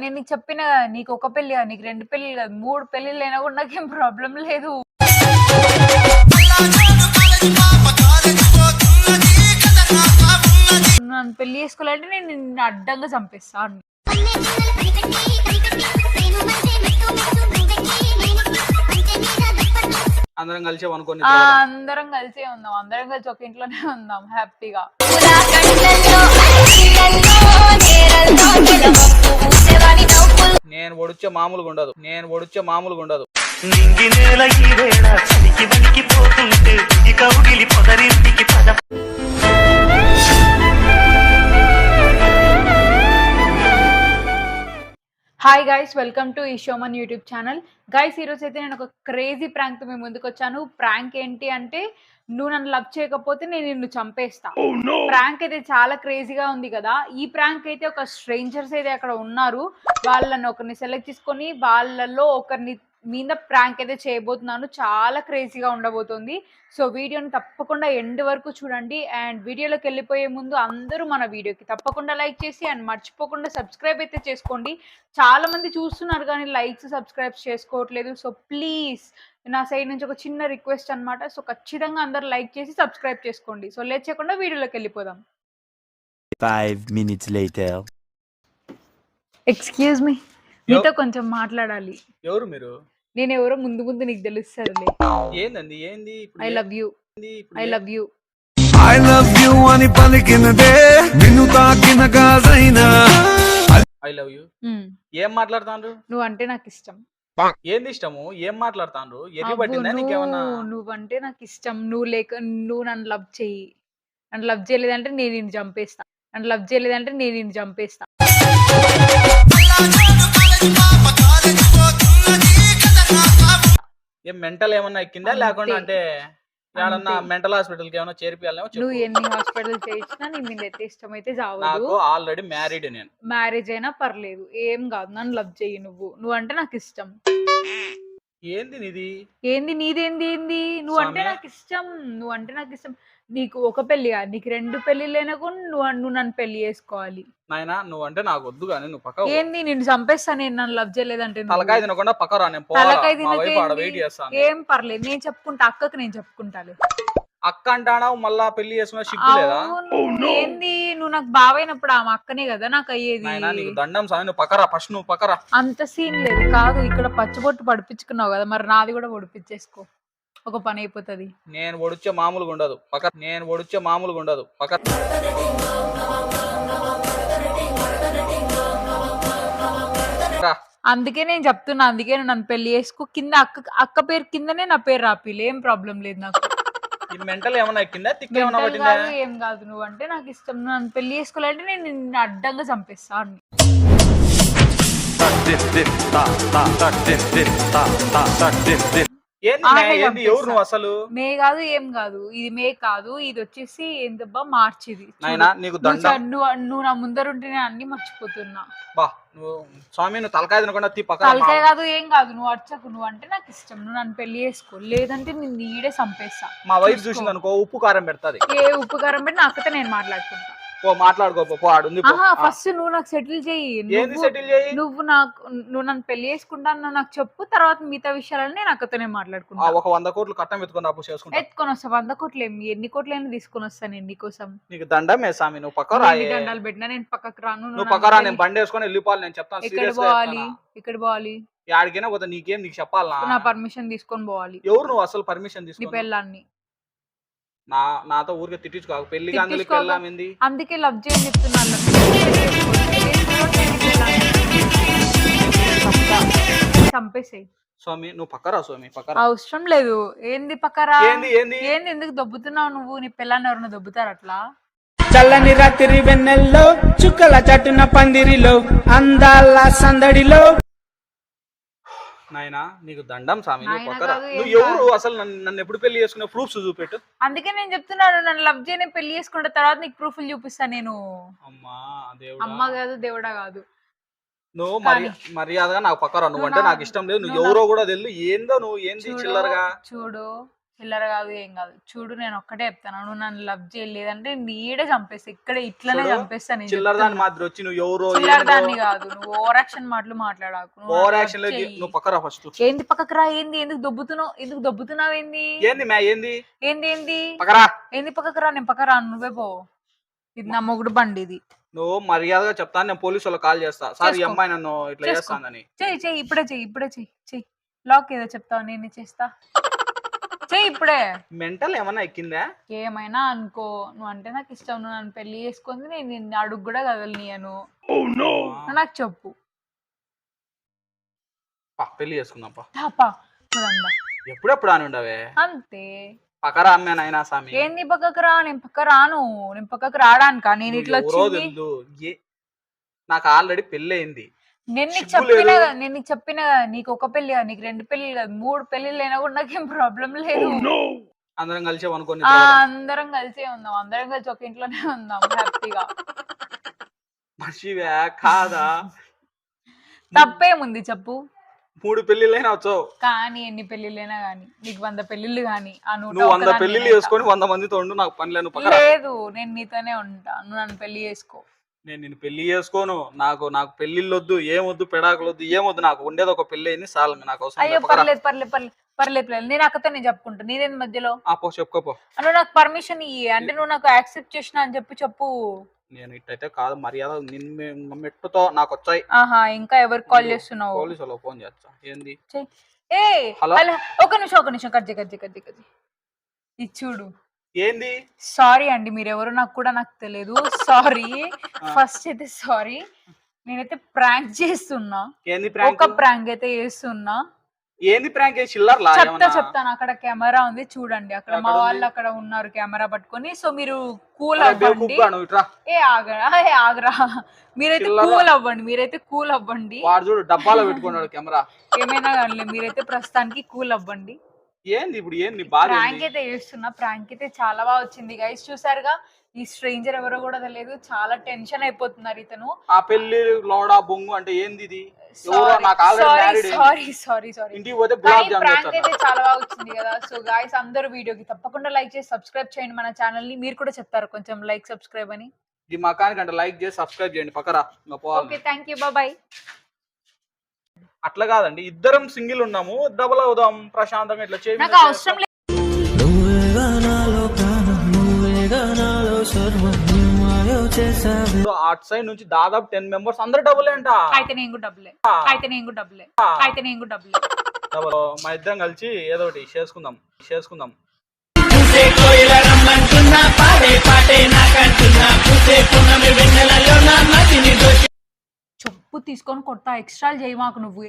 నేను నీకు చెప్పిన నీకు ఒక పెళ్ళి కాదు నీకు రెండు పెళ్ళి కాదు మూడు పెళ్ళిళ్ళు అయినా కూడా నాకేం ప్రాబ్లం లేదు. నన్ను పెళ్ళి చేసుకోవాలంటే నేను నిన్ను అడ్డంగా చంపేస్తాను. అందరం కలిసి అనుకోని అందరం కలిసే ఉందాం. అందరం కలిసి ఒక ఇంట్లోనే ఉందాం. హ్యాపీగా. నేను ఒడిచే మామూలుగా ఉండదు. నేను ఒడిచే మామూలుగా ఉండదు. నింగి హాయ్ గైస్ వెల్కమ్ టు ఈ షోమన్ యూట్యూబ్ ఛానల్ గైస్ ఈరోజు అయితే నేను ఒక క్రేజీ ప్రాంక్తో మేము ముందుకు వచ్చాను. ప్రాంక్ ఏంటి అంటే నువ్వు నన్ను లవ్ చేయకపోతే నేను నిన్ను చంపేస్తా. ప్రాంక్ అయితే చాలా క్రేజీగా ఉంది కదా. ఈ ప్రాంక్ అయితే ఒక స్ట్రేంజర్స్ అయితే అక్కడ ఉన్నారు. వాళ్ళని ఒకరిని సెలెక్ట్ చేసుకొని వాళ్ళలో ఒకరిని మీద ప్రాంక్ అయితే చేయబోతున్నాను. చాలా క్రేజీగా ఉండబోతుంది. సో వీడియోని తప్పకుండా ఎండ్ వరకు చూడండి. అండ్ వీడియోలోకి వెళ్ళిపోయే ముందు అందరూ మన వీడియోకి తప్పకుండా లైక్ చేసి అండ్ మర్చిపోకుండా సబ్స్క్రైబ్ అయితే చేసుకోండి. చాలా మంది చూస్తున్నారు కానీ లైక్స్ సబ్స్క్రైబ్స్ చేసుకోవట్లేదు. సో ప్లీజ్ నా సైడ్ నుంచి ఒక చిన్న రిక్వెస్ట్ అన్నమాట. సో ఖచ్చితంగా అందరు లైక్ చేసి సబ్స్క్రైబ్ చేసుకోండి. సో లేట్ చేయకుండా వీడియోలోకి వెళ్ళిపోదాం. Minutes later. ఎక్స్క్యూజ్ మీ మీతో కొంచెం మాట్లాడాలి. ఎవరు మీరు? నేను ఎవరో ముందు ముందు నీకు తెలుస్తుందిలే. ఏందండి? ఏంది ఇప్పుడు I love you I love you I love you అని పలికినదే నిన్ను తాకిన గాజైనా ఐ లవ్ యూ ఏం మాట్లాడుతాండ్రు? నువ్వు అంటే నాకు ఇష్టం ఏంది ఇష్టము? ఏం మాట్లాడుతాండ్రు? ఎర్రి పట్టిందా నీకేమన్నా? నువ్వు- నువ్వంటే నాకు ఇష్టం నువ్వు లేక నువ్వు నన్ను లవ్ చెయ్యి. నన్ను లవ్ చేయలేదంటే నేను నిన్ను చంపేస్తా. నన్ను లవ్ చేయలేదంటే నేను నిన్ను చంపేస్తా. మెంటల్ ఏమన్నా ఎక్కిందా? లేకుండా అంటే ఏమన్నా. మెంటల్ హాస్పిటల్కి ఏమన్నా చేర్పియాలేమో నువ్వు ఎన్ని హాస్పిటల్ చేయించినా నీ మీద అయితే ఇష్టం అయితే చావదు నాకు ఆల్రెడీ మ్యారీడ్ నేను. మ్యారేజ్ అయినా పర్లేదు. ఏం కాదు. నన్ను లవ్ చెయ్యి నువ్వు. నువ్వు అంటే నాకు ఇష్టం. ఏంది నీది? ఏంది నీదేంది? ఏంది? నువ్వు అంటే. నాకు ఇష్టం. నువ్వు అంటే నాకు ఇష్టం. నీకు ఒక పెళ్ళి కాదు నీకు రెండు పెళ్ళిళ్ళైనా కూడా నువ్వు నువ్వు నన్ను పెళ్ళి చేసుకోవాలి. నాయనా నువ్వు అంటే నాకు వద్దు కానీ నువ్వు పక్క ఏంది నిన్ను చంపేస్తా నేను నన్ను లవ్ చేయలేదంటే నువ్వు. తలకాయ తినకుండా పక్క రా నేను పోవాలా తలకాయ మా వైఫ్ ఆడ తినకేంది? వెయిట్ చేస్తాను ఏం పర్లేదు నేను చెప్పుకుంటా అక్కకి నేను చెప్పుకుంటాను అక్క అంటానావు మళ్ళా పెళ్ళి చేసుకున్న సిగ్గు లేదా? అవును, ఏంది నువ్వు నాకు బావైనప్పుడు ఆమె అక్కనే కదా నాకు అయ్యేది? నీకు దండం సామి నువ్వు పక్కరా ఫస్ట్ నువ్వు పక్కరా. అంత సీన్ లేదు కాదు ఇక్కడ పచ్చబొట్టు పడిపించుకున్నావు కదా మరి నాది కూడా పొడిపించేసుకో. ఒక పని అయిపోతుంది నేను ఒడిచే మామూలుగా ఉండదు పక్క నేను ఒడిచే మామూలుగా ఉండదు పక్క రా. అందుకే నేను చెప్తున్నా అందుకే నువ్వు నన్ను పెళ్ళి చేసుకో కింద అక్క అక్క పేరు కిందనే నా పేరు రాపిలే ఏం ప్రాబ్లం లేదు నాకు ఈ మెంటల్ ఏమన్నా ఎక్కిందా తిక్క ఏమన్నా Mental పట్టిందా కాదు ఏం కాదు నువ్వు అంటే నాకు ఇష్టం నువ్వు నన్ను పెళ్ళి చేసుకోవాలంటే నేను నిన్ను అడ్డంగా చంపేస్తా అని ఏంది ఆమె నే- ఏంది ఎవరు నువ్వు అసలు? మే కాదు ఏం కాదు. ఇది మే కాదు ఇది వచ్చేసి ఏందబ్బా మార్చి ఇది చూడు. నాయనా నీకు నువ్వు దండం. నువ్వు నువ్వు నా ముందరుంటే నేను అన్ని మర్చిపోతున్నా. బా నువ్వు స్వామి నువ్వు తలకాయ తినకుండా తీ పక్కన తలకాయ కాదు ఏం కాదు నువ్వు అర్చకు నువ్వు అంటే నాకు ఇష్టం. నువ్వు నన్ను పెళ్ళి చేసుకో. లేదంటే నిన్ను ఈడే చంపేస్తా. మా వైఫ్. చూసింది అనుకో ఉప్పు కారం పెడతాది. ఏ ఉపకారం పెట్టి నాకైతే నేను మాట్లాడుకుంటా. పో మాట్లాడుకో పో, ఆడుంది. ఫస్ట్ నువ్వు నాకు సెటిల్ చెయ్యి ఏంది సెటిల్ చేయి? నువ్వు నాకు నువ్వు నన్ను పెళ్ళి చేసుకుంటాను నాకు చెప్పు తర్వాత మిగతా విషయాలని నేను అక్కతోనే ఆ మాట్లాడుకుంటా ఒక వంద కోట్లు కట్టం ఎత్తుకొని అప్పు చేసుకుంటా. ఎత్తుకొని వస్తా వంద కోట్లు ఏమి ఎన్ని కోట్లైనా తీసుకొని వస్తాను నేను నీకోసం. నీకు దండమే స్వామి నువ్వు పక్క దండాలు పెట్టినా నేను పక్కకు రాను నువ్వు పక్కరా పెళ్ళి- నేను బండి వేసుకొని వెళ్ళిపోవాలి నేను చెప్తాను సీరియస్ పోవాలి? ఎక్కడ పోవాలి? యాడికైనా పోతే నీకేం నీకు చెప్పాలా నా పర్మిషన్ తీసుకొని పోవాలి. ఎవరు నువ్వు అసలు పర్మిషన్ నీ తీసుకో పెళ్ళాన్ని. నా నాతో ఊరికే తిట్టించుకో. పెళ్ళి తిట్టించుకోక- వెళ్ళామింది? అందుకే లవ్ చేయని చెప్తున్నాను. చంపేసేయి. స్వామి నువ్వు పక్కరా స్వామి పక్కరా? అవసరం లేదు. ఏంది పక్కరా? ఏంది ఏంది? ఏంది ఎందుకు దొబ్బుతున్నావు నువ్వు? నీ పిల్లని ఎవరైనా దొబ్బుతారు అట్లా? చల్లని రాత్రి వెన్నెల్లో చుక్కల చట్టున పందిరిలో అందాల సందడిలో. నాయనా నీకు దండం స్వామి నువ్వు నాయనా పక్కరా కాదు, ఏం నువ్వు ఎవరు. అసలు నన్ను నన్ను ఎప్పుడు పెళ్ళి చేసుకునే ప్రూఫ్స్ చూపెట్టు. అందుకే నేను చెప్తున్నాను నన్ను లవ్ చేయని పెళ్ళి చేసుకుంటే తర్వాత నీకు ప్రూఫ్లు చూపిస్తా నేను. అమ్మా అమ్మ దేవుడా కాదు దేవుడా కాదు. నువ్వు మరి మర్యాదగా నాకు పక్కరా నువ్వు అంటే నువ్వు నా- నాకు ఇష్టం లేదు. నువ్వు నువ్వు ఎవరో కూడా తెలియదు ఏందో నువ్వు? ఏంది చూడు చిల్లరగా? చూడు. చిల్లర కాదు ఏం కాదు. చూడు నేను ఒక్కటే చెప్తాను. నువ్వు నన్ను లవ్ చేయలేదంటే నీడే చంపేస్తా. ఇక్కడ ఇట్లనే చంపేస్తా నేను చిల్లర. మాదిరి వచ్చి నువ్వు ఎవరో చిల్లర దాన్ని కాదు నువ్వు ఓవర్ యాక్షన్ మాటలు మాట్లాడాకు. Over action. నువ్వు పక్కరా ఫస్ట్. ఏంది పక్కకు రా ఏంది ఎందుకు దొబ్బుతున్నావు ఎందుకు దొబ్బుతున్నావు ఏంది? ఏంది మ్యా ఏంది? ఏంది ఏంది? పక్కరా ఏంది పక్కకు రా నేను పక్క రాను నువ్వే పో. ఇది నా మొగుడు బండి ఇది. నువ్వు మర్యాదగా చెప్తాను నేను పోలీసు వాళ్ళకి కాల్ చేస్తా. సార్ ఈ. అమ్మాయి నన్ను ఇట్లా. చేస్తానని చెయ్యి చెయ్యి ఇప్పుడే చెయ్యి ఇప్పుడే చెయ్యి. చెయ్యి. లాక్ ఏదో చెప్తావు నేను చేస్తా. చెయ్యి ఇప్పుడే. మెంటల్ ఏమన్నా ఎక్కిందా? ఏమైనా అనుకో. నువ్వు అంటే నాకు ఇష్టం. నువ్వు నన్ను పెళ్ళి చేసుకుంది నేను నిన్ను అడుగు కూడా కదలనీయను. నువ్వు నాకు చెప్పు. పా, పెళ్ళి చేసుకుందాం పా. తాపా నువ్వందా ఎప్పుడెప్పుడు అని ఉండవే? అంతే. అమ్మే నాయనా ఏంది పక్కకు రా? నేను పక్క రాను. నేను పక్కకు రాడానికా. నేను నువ్వు ఇట్లా ఎవరో వచ్చింది. తెలీదు. ఏ- నాకు ఆల్రెడీ పెళ్ళి అయింది నేను నీకు చెప్పిన. కదా నేను నీకు చెప్పిన కదా నీకు ఒక పెళ్ళి కదా నీకు రెండు పెళ్ళి కదా మూడు అయినా కూడా నాకేం ప్రాబ్లం లేదు. అందరం కలిసి అనుకోని అందరం కలిసే ఉందాం అందరం కలిసి ఒక ఇంట్లోనే ఉందాం హ్యాపీగా. మనిషివే కాదా? తప్పేముంది చెప్పు? మూడు పెళ్ళిళ్ళైనా వచ్చావు. కానీ ఎన్ని పెళ్ళిళ్ళైనా కానీ నీకు వంద పెళ్ళిళ్ళు కానీ ఆ నువ్వు వంద పెళ్ళిళ్ళు చేసుకొని వంద మందితో ఉండు నాకు పని లేదు ఉంటా. పక్కన లేదు నేను నీతోనే ఉంటా నువ్వు నన్ను పెళ్ళి చేసుకో. నేను నిన్ను పెళ్ళి చేసుకోను. నాకు నాకు పెళ్ళిళ్ళు వద్దు ఏమొద్దు పెడాకులు వద్దు ఏమొద్దు నాకు ఉండేది ఒక పెళ్ళి అయింది చాలు నాకు అయ్యో. పర్లేదు పర్లేదు పర్లేదు పర్లేదు పర్లేదు. నేను అక్కతో నేను చెప్పుకుంటా. నీదేంది మధ్యలో? ఆ పో చెప్పుకోపో నువ్వు నాకు పర్మిషన్ ఇయ్యి. అంటే నువ్వు నాకు యాక్సెప్ట్ చేసిన అని చెప్పి చెప్పు. నేను ఇట్టయితే కాదు మర్యాద నిన్ను మెట్టుతో నాకు వచ్చాయి ఆహా ఇంకా ఎవరికి కాల్ చేస్తున్నావు? పోలీసు వాళ్ళకి ఫోన్ చేస్తా. ఏంది? చెయ్. ఏ హలో? ఒక నిమిషం ఒక నిమిషం కజ్జి కజ్జి కజ్జి కజ్జి ఇది చూడు. ఏంది? సారీ అండి మీరెవరో నాకు కూడా నాకు తెలియదు సారీ. ఫస్ట్ అయితే సారీ. నేనైతే ప్రాంక్ చేస్తున్నా. ఏంది ఒక ప్రాంక్ అయితే చేస్తున్నా. ఏంది ప్రాంక్? చిల్లర్లా చెప్తా? చెప్తాను. అక్కడ కెమెరా ఉంది చూడండి. అక్కడ మా? వాళ్ళు అక్కడ ఉన్నారు కెమెరా పట్టుకొని. సో మీరు కూల్ అవ్వండి. ఏ ఆగరా ఏ ఆగరా. మీరైతే చిల్లర. కూల్ అవ్వండి మీరైతే కూల్ అవ్వండి. వాడు చూడు డబ్బాలో పెట్టుకున్నాడు కెమెరా. ఏమైనా కానీ మీరైతే ప్రస్తుతానికి కూల్ అవ్వండి. ఏంది ఇప్పుడు ఏంది బాధ ప్రాంక్? అయితే చేస్తున్నా ప్రాంక్ అయితే చాలా బాగా వచ్చింది. గైస్ చూసారుగా? ఈ స్ట్రేంజర్ ఎవరో కూడా తెలియదు. చాలా టెన్షన్ అయిపోతున్నారు ఇతను. ఆ పెళ్ళి లోడా బొంగు అంటే ఏంది ఇది? ఎవరో నాకు ఆల్రెడీ సారీ సారీ సారీ ఇంటికి పోతే జామ్ ప్రాంక్ అయితే చాలా బాగా వచ్చింది కదా. సో గాయస్ అందరూ వీడియోకి తప్పకుండా లైక్ చేసి సబ్స్క్రైబ్ చేయండి మన ఛానల్ని. మీరు కూడా చెప్తారు కొంచెం లైక్ సబ్స్క్రైబ్ అని. ఈ మకానికి అంటే లైక్ చేసి సబ్స్క్రైబ్ చేయండి. పక్కరా. ఇంకా ఓకే పోవాలి థ్యాంక్ యూ బాయ్ అట్లా కాదండి. ఇద్దరం సింగిల్ ఉన్నాము. డబుల్ అవుదాం ప్రశాంతంగా ఇట్లా చేయి మీద నాకు అవసరం లేదు చేస్తాం. అటు సైడ్ నుంచి దాదాపు టెన్ మెంబర్స్ అందరు డబుల్ అంట. అయితే నేను కూడా డబ్బులే అయితే నేను కూడా డబ్బులే అయితే నేను కూడా డబ్బులే డబుల్ మా ఇద్దరం కలిసి ఏదో ఒకటి చేసుకుందాం. చేసుకుందాం. చెప్పు తీసుకొని కొడతా. ఎక్స్ట్రా చేయి మాకు నువ్వు.